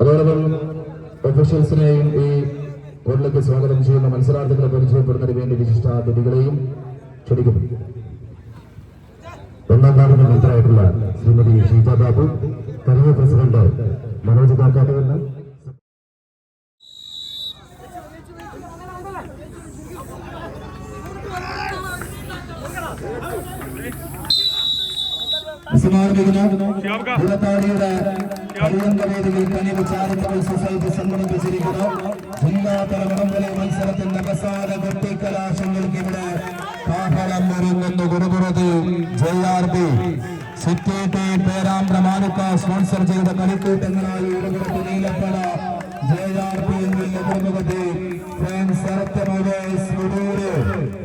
അതോടൊപ്പം ഒഫീഷ്യൽസിനെയും ഈ ഉരുളക്ക് സ്വാഗതം ചെയ്യുന്ന മത്സരാർത്ഥികളെ പരിചയപ്പെടുന്നതിന് വേണ്ടി വിശിഷ്ടാതിഥികളെയും ക്ഷണിക്കുന്നു. ഒന്നാം താരത മന്ത്രായിട്ടുള്ള ശ്രീമതി ഷീജ ബാബു കരവ് പ്രസിഡന്റ് മനോജ് കാക്കാട്ടുകല്ല Thank കുളത്താടിയുടെ കരിയങ്ക വേദിയിൽ കനിവ് ചാരിറ്റബിൾ സൊസൈറ്റി സംഘടിപ്പിച്ചിരിക്കുന്നു ജില്ലാതല വടംവലി മത്സരത്തിന്റെ അവസാന കൊട്ടിക്കലാശങ്ങൾക്ക് ഇവിടെ കാഹളം ഒരുങ്ങുന്നു ഗുരുപുറത്ത് J B city T Perambra മാനുക്ക sponsor ചെയ്ത കളിക്കൂട്ടങ്ങളായി ഗുരുപുറത്ത് നീലപ്പട ജെ ആർ പി എന്നിൽ പ്രമുഖത്തെ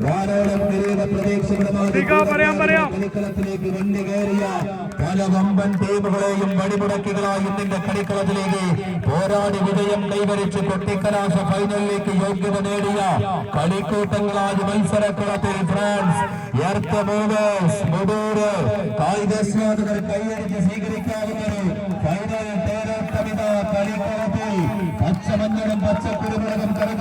വാരോളം കിരീട പ്രതീക്ഷകളുമായി വണ്ടി കയറിയ പല വമ്പൻ ടീമുകളെയും വടിമുടക്കികളായി ഇന്നിന്റെ കളിക്കളത്തിലേക്ക് പോരാടി വിജയം കൈവരിച്ച് കൊട്ടിക്കലാശ ഫൈനലിലേക്ക് യോഗ്യത നേടിയ കളിക്കൂട്ടങ്ങളായി മത്സരക്കുളത്തിൽ ഫ്രാൻസ് എർത്ത് മൂവേഴ്സ് മുടൂര് കായികാസ്വാദകർ കൈയടിച്ച് സ്വീകരിക്കാവുന്നൊരു ഫൈനൽ തേരോട്ടമിത കളിക്കളത്തിൽ പച്ചമഞ്ഞളും പച്ചക്കുരുമുളകും കറുകപ്പട്ടയും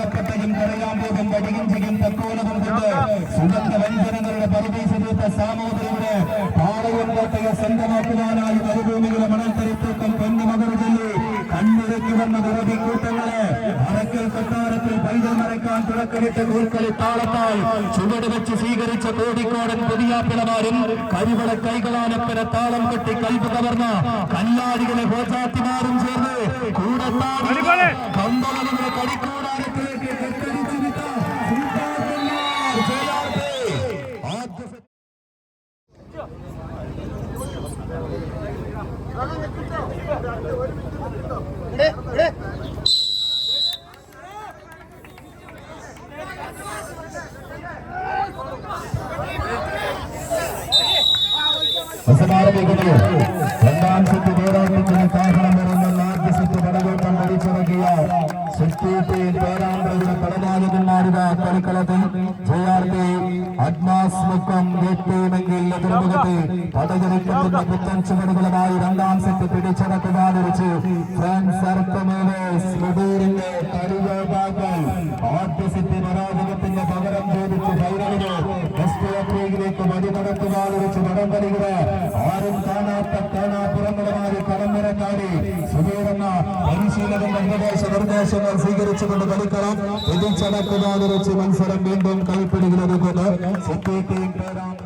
കരയാമ്പൂവും വടികിഞ്ചിയും തക്കോലവും കൊണ്ട് സുഗന്ധ വ്യഞ്ജനങ്ങളുടെ പരിവേശിച്ച സാമൂതിരിയുടെ പാളയം കോട്ടയെ സ്വന്തമാക്കുവാനായി മരുഭൂമിയിലെ മണൽത്തരിത്തൂക്കം പൊന്നുമകർ ചൊല്ലി. കണ്ണിറക്കി വന്ന ഉറവിക്കൂട്ടങ്ങളെ അറക്കൽ കൊട്ടാരത്തിൽ പൈതൽ മറക്കാൻ തുടക്കമിട്ട കൂർക്കളി താളത്താൽ ചുവട് വെച്ച് സ്വീകരിച്ച കോടിക്കോടൻ പുതിയാപ്പിളമാരും കരിവള കൈകളാനപ്പന താളം കെട്ടി കൽപ്പ് കവർന്ന കല്ലാടികളെ ഹോജാത്തിമാരും ചേർന്ന് കൂടത്താടി കമ്പളങ്ങളുടെ കളിക്കൂടാരത്തിലേക്ക് രണ്ടാം സെറ്റ് പോരാട്ടത്തിന് കാഹളം വരുന്ന ആദ്യ സെറ്റ് പടകോട്ടം വലിച്ചിറക്കിയ സെറ്റീറ്റെയും പേരാമ്പ്രയുടെ പടനായകന്മാരുടെ കളിക്കളത്തിൽ ജയാർത്തി അഡ്മാസ് മുക്കം ഗെറ്റീമെങ്കിൽ എതിർമുഖത്ത് പടചരിക്കത്തിന്റെ പുത്തൻ ചുവടുകളുമായി രണ്ടാം സെറ്റ് പിടിച്ചടക്കുവാനിരിച്ച് ഫ്രാൻസ് അർത്തമേലേസ് മുടൂരിന്റെ കരുവേബാഗൽ ആദ്യ സെറ്റ് പരാജയത്തിന്റെ പകരം ചോദിച്ച് ഫൈനലിന് ടെസ്റ്റ് ലീഗിലേക്ക് വഴിനടക്കുവാനിരിച്ച് വടംവലികൾ ആരും കാണാത്ത കാണാപ്പുറങ്ങളുമായി കടന്നിറക്കാടി സുബീറെന്ന പരിശീലകന്റെ ഉപദേശ നിർദ്ദേശങ്ങൾ സ്വീകരിച്ചുകൊണ്ട് കളിക്കണം പിടിച്ചടക്കുവാനിരിച്ച് മത്സരം വീണ്ടും കൈപ്പിടികളൊരുക്കുന്നു സിറ്റി ടീം പേരാണ്